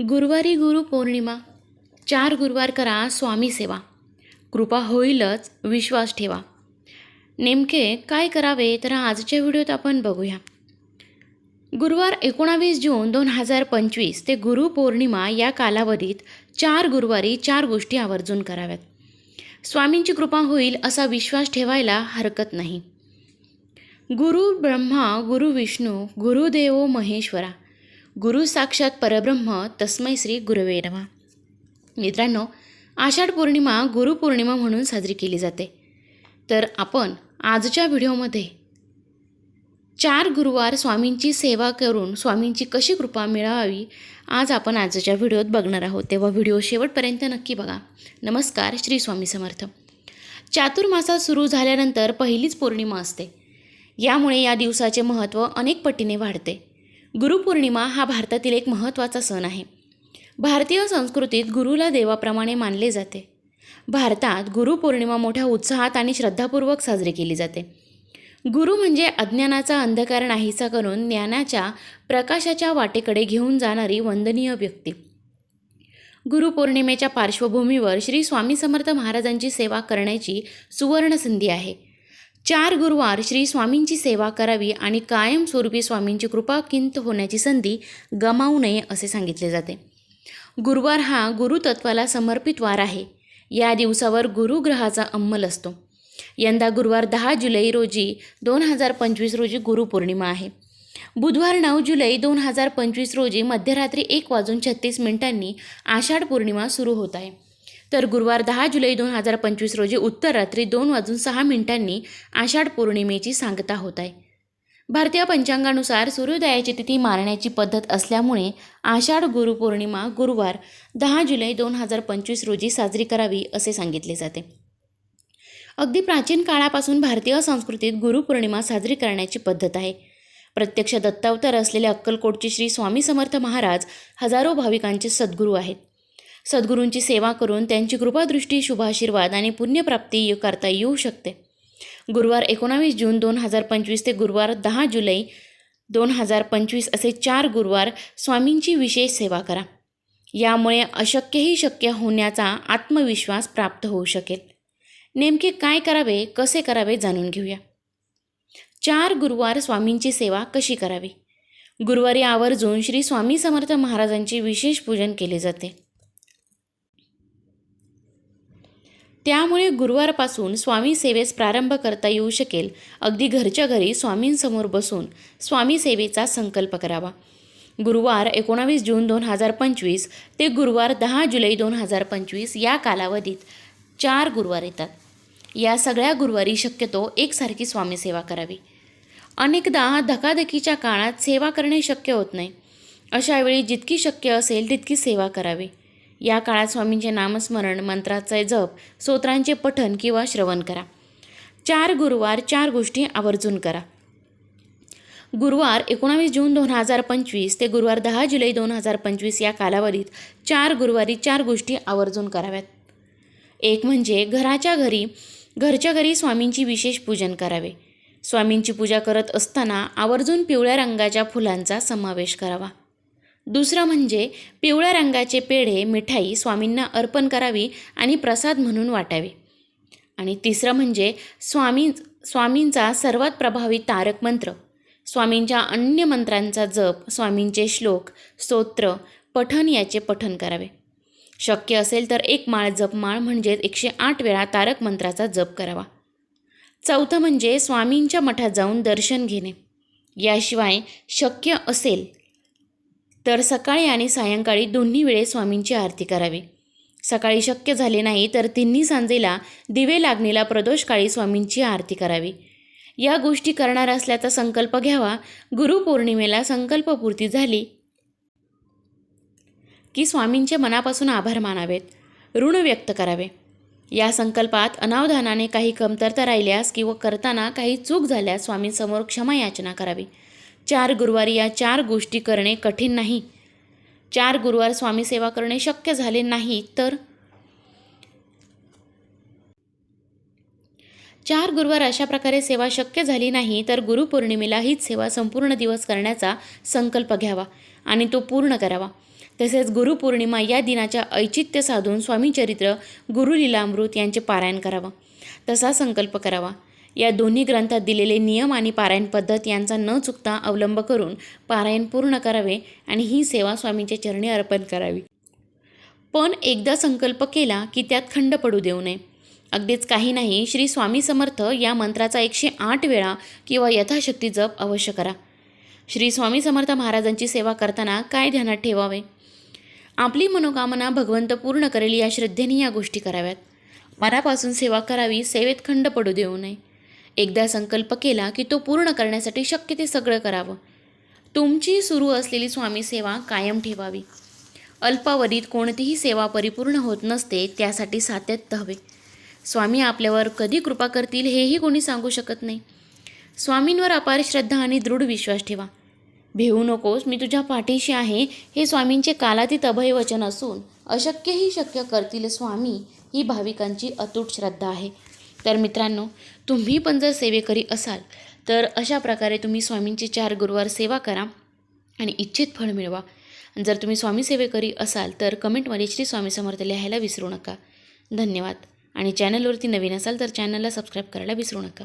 गुरुवारी गुरु पौर्णिमा चार गुरुवार करा स्वामी सेवा. कृपा होईलच विश्वास ठेवा. नेमके काय करावे तर आजच्या व्हिडिओत आपण बघूया. गुरुवार एकोणावीस जून दोन हजार पंचवीस ते गुरुपौर्णिमा या कालावधीत चार गुरुवारी चार गोष्टी आवर्जून कराव्यात. स्वामींची कृपा होईल असा विश्वास ठेवायला हरकत नाही. गुरु ब्रह्मा गुरु विष्णू गुरुदेवो महेश्वरा गुरु साक्षात परब्रह्म तस्मै श्री गुरवे नमः. मित्रांनो आषाढ पौर्णिमा गुरुपौर्णिमा म्हणून साजरी केली जाते. तर आपण आजच्या व्हिडिओमध्ये चार गुरुवार स्वामींची सेवा करून स्वामींची कशी कृपा मिळवावी आज आपण आजच्या व्हिडिओत बघणार आहोत. तेव्हा व्हिडिओ शेवटपर्यंत नक्की बघा. नमस्कार श्री स्वामी समर्थ. चातुर्मासात सुरू झाल्यानंतर पहिलीच पौर्णिमा असते. यामुळे या दिवसाचे महत्त्व अनेक पटीने वाढते. गुरुपौर्णिमा हा भारतातील एक महत्त्वाचा सण आहे. भारतीय संस्कृतीत गुरुला देवाप्रमाणे मानले जाते. भारतात गुरुपौर्णिमा मोठ्या उत्साहात आणि श्रद्धापूर्वक साजरी केली जाते. गुरु म्हणजे अज्ञानाचा अंधकार नाहीसा करून ज्ञानाच्या प्रकाशाच्या वाटेकडे घेऊन जाणारी वंदनीय व्यक्ती. गुरुपौर्णिमेच्या पार्श्वभूमीवर श्री स्वामी समर्थ महाराजांची सेवा करण्याची सुवर्ण संधी आहे. चार गुरुवार श्री स्वामींची सेवा करावी आणि कायमस्वरूपी स्वामींची कृपा किंत होण्याची संधी गमावू नये असे सांगितले जाते. गुरुवार हा गुरुतत्वाला समर्पित वार आहे. या दिवसावर गुरुग्रहाचा अंमल असतो. यंदा गुरुवार दहा जुलै रोजी दोन हजार पंचवीस रोजी गुरुपौर्णिमा आहे. बुधवार नऊ जुलै दोन हजार पंचवीस रोजी मध्यरात्री एक वाजून छत्तीस मिनिटांनी आषाढ पौर्णिमा सुरू होत आहे. तर गुरुवार दहा जुलै दोन हजार पंचवीस रोजी उत्तर रात्री दोन वाजून सहा मिनिटांनी आषाढ पौर्णिमेची सांगता होत आहे. भारतीय पंचांगानुसार सूर्योदयाची तिथी मारण्याची पद्धत असल्यामुळे आषाढ गुरुपौर्णिमा गुरुवार दहा जुलै दोन हजार पंचवीस रोजी साजरी करावी असे सांगितले जाते. अगदी प्राचीन काळापासून भारतीय संस्कृतीत गुरुपौर्णिमा साजरी करण्याची पद्धत आहे. प्रत्यक्ष दत्तावतार असलेले अक्कलकोटचे श्री स्वामी समर्थ महाराज हजारो भाविकांचे सद्गुरू आहेत. सद्गुरूंची सेवा करून त्यांची कृपादृष्टी शुभाशीर्वाद आणि पुण्यप्राप्ती करता येऊ शकते. गुरुवार एकोणावीस जून दोन हजार पंचवीस ते गुरुवार दहा जुलै दोन हजार पंचवीस असे चार गुरुवार स्वामींची विशेष सेवा करा. यामुळे अशक्यही शक्य होण्याचा आत्मविश्वास प्राप्त होऊ शकेल. नेमके काय करावे कसे करावे जाणून घेऊया. चार गुरुवार स्वामींची सेवा कशी करावी? गुरुवारी आवर्जून श्री स्वामी समर्थ महाराजांचे विशेष पूजन केले जाते. त्यामुळे गुरुवारपासून स्वामी सेवेस प्रारंभ करता येऊ शकेल. अगदी घरच्या घरी स्वामींसमोर बसून स्वामी सेवेचा संकल्प करावा. गुरुवार एकोणावीस जून दोन हजार पंचवीस ते गुरुवार दहा जुलै दोन हजार पंचवीस या कालावधीत चार गुरुवार येतात. या सगळ्या गुरुवारी शक्यतो एकसारखी स्वामी सेवा करावी. अनेकदा धकाधकीच्या काळात सेवा करणे शक्य होत नाही. अशावेळी जितकी शक्य असेल तितकी सेवा करावी. या काळात स्वामींचे नामस्मरण मंत्राचे जप स्तोत्रांचे पठण किंवा श्रवण करा. चार गुरुवार चार गोष्टी आवर्जून करा. गुरुवार एकोणावीस जून दोन हजार पंचवीस ते गुरुवार दहा जुलै दोन हजार पंचवीस या कालावधीत चार गुरुवारी चार गोष्टी आवर्जून कराव्यात. एक म्हणजे घराच्या घरी घरच्या घरी स्वामींची विशेष पूजन करावे. स्वामींची पूजा करत असताना आवर्जून पिवळ्या रंगाच्या फुलांचा समावेश करावा. दुसरं म्हणजे पिवळ्या रंगाचे पेढे मिठाई स्वामींना अर्पण करावी आणि प्रसाद म्हणून वाटावे. आणि तिसरं म्हणजे स्वामी स्वामींचा सर्वात प्रभावी तारक मंत्र. स्वामींच्या अन्य मंत्रांचा जप स्वामींचे श्लोक स्तोत्र पठन याचे पठन करावे. शक्य असेल तर एक माळ जपमाळ म्हणजेच एकशे आठ वेळा तारक मंत्राचा जप करावा. चौथं म्हणजे स्वामींच्या मठात जाऊन दर्शन घेणे. याशिवाय शक्य असेल तर सकाळी आणि सायंकाळी दोन्ही वेळे स्वामींची आरती करावी. सकाळी शक्य झाले नाही तर तिन्ही सांजेला दिवे लागणीला प्रदोषकाळी स्वामींची आरती करावी. या गोष्टी करणार असल्याचा संकल्प घ्यावा. गुरुपौर्णिमेला संकल्पपूर्ती झाली. की स्वामींचे मनापासून आभार मानावेत. ऋण व्यक्त करावे. या संकल्पात अनावधानाने काही कमतरता राहिल्यास किंवा करताना काही चूक झाल्यास स्वामींसमोर क्षमा याचना करावी. चार गुरुवारी या चार गोष्टी करणे कठीण नाही. चार गुरुवार स्वामी सेवा करणे शक्य झाले नाही तर? चार गुरुवार अशा प्रकारे सेवा शक्य झाली नाही तर गुरुपौर्णिमेला हीच सेवा संपूर्ण दिवस करण्याचा संकल्प घ्यावा आणि तो पूर्ण करावा. तसेच गुरुपौर्णिमा या दिनाच्या औचित्य साधून स्वामी चरित्र गुरुलीलामृत यांचे पारायण करावं. तसा संकल्प करावा. या दोन्ही ग्रंथात दिलेले नियम आणि पारायण पद्धत यांचा न चुकता अवलंब करून पारायण पूर्ण करावे आणि ही सेवा स्वामींच्या चरणी अर्पण करावी. पण एकदा संकल्प केला की त्यात खंड पडू देऊ नये. अगदीच काही नाही श्री स्वामी समर्थ या मंत्राचा एकशे आठ वेळा किंवा यथाशक्ती जप अवश्य करा. श्री स्वामी समर्थ महाराजांची सेवा करताना काय ध्यानात ठेवावे? आपली मनोकामना भगवंत पूर्ण करेल या श्रद्धेने या गोष्टी कराव्यात. मनापासून सेवा करावी सेवेत खंड पडू देऊ नये. एकदा संकल्प केला की तो पूर्ण करण्यासाठी शक्य ते सगळं करावं. तुमची सुरू असलेली स्वामी सेवा कायम ठेवावी. अल्पावधीत कोणतीही सेवा परिपूर्ण होत नसते त्यासाठी सातत्य हवे. स्वामी आपल्यावर कधी कृपा करतील हेही कोणी सांगू शकत नाही. स्वामींवर अपार श्रद्धा आणि दृढ विश्वास ठेवा. भेऊ नकोस मी तुझ्या पाठीशी आहे. हे स्वामींचे कालातीत अभय वचन असून अशक्यही शक्य करतील स्वामी ही भाविकांची अतूट श्रद्धा आहे. तर मित्रांनो तुम्ही पण जर सेवेकरी असाल तर अशा प्रकारे तुम्ही स्वामींची चार गुरुवार सेवा करा आणि इच्छित फळ मिळवा. जर तुम्ही स्वामी सेवेकरी असाल तर कमेंटमध्ये श्री स्वामी समर्थ लिहायला विसरू नका. धन्यवाद. आणि चॅनलवरती नवीन असाल तर चॅनलला सबस्क्राईब करायला विसरू नका.